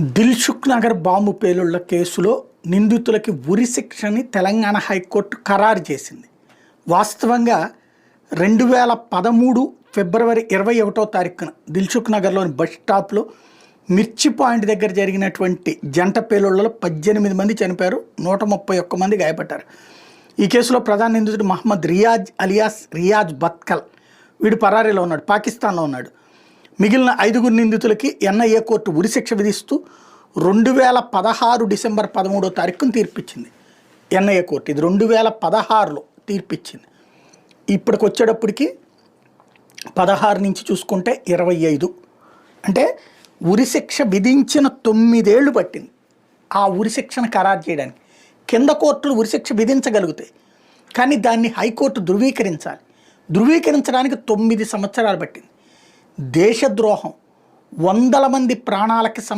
Dilsukh Nagar bomb పేలుళ్ళ కేసులో నిందితులకి ఉరి శిక్షని Telangana high court ఖరారు చేసింది. వాస్తవంగా రెండు వేల పదమూడు ఫిబ్రవరి ఇరవై ఒకటో తారీఖున దిల్సుఖ్ నగర్లోని బస్ స్టాప్లో మిర్చి పాయింట్ దగ్గర జరిగినటువంటి జంట పేలుళ్ళలో పద్దెనిమిది మంది చనిపోయారు నూట ముప్పై ఒక్క మంది గాయపడ్డారు. ఈ కేసులో ప్రధాన నిందితుడు మహమ్మద్ రియాజ్ అలియాస్ రియాజ్ బత్కల్ వీడు పరారీలో ఉన్నాడు పాకిస్తాన్లో ఉన్నాడు. మిగిలిన ఐదుగురు నిందితులకి ఎన్ఐఏ కోర్టు ఉరిశిక్ష విధిస్తూ రెండు వేల పదహారు డిసెంబర్ పదమూడో తారీఖున తీర్పిచ్చింది. ఎన్ఐఏ కోర్టు ఇది రెండు వేల పదహారులో తీర్పిచ్చింది. ఇప్పటికి వచ్చేటప్పటికి పదహారు నుంచి చూసుకుంటే ఇరవై ఐదు. అంటే ఉరిశిక్ష విధించిన తొమ్మిదేళ్ళు పట్టింది ఆ ఉరిశిక్షను ఖరారు చేయడానికి. కింద కోర్టులు ఉరిశిక్ష విధించగలుగుతాయి. కానీ దాన్ని హైకోర్టు ధృవీకరించాలి. ధృవీకరించడానికి తొమ్మిది సంవత్సరాలు పట్టింది. దేశద్రోహం వందల మంది ప్రాణాలకి సం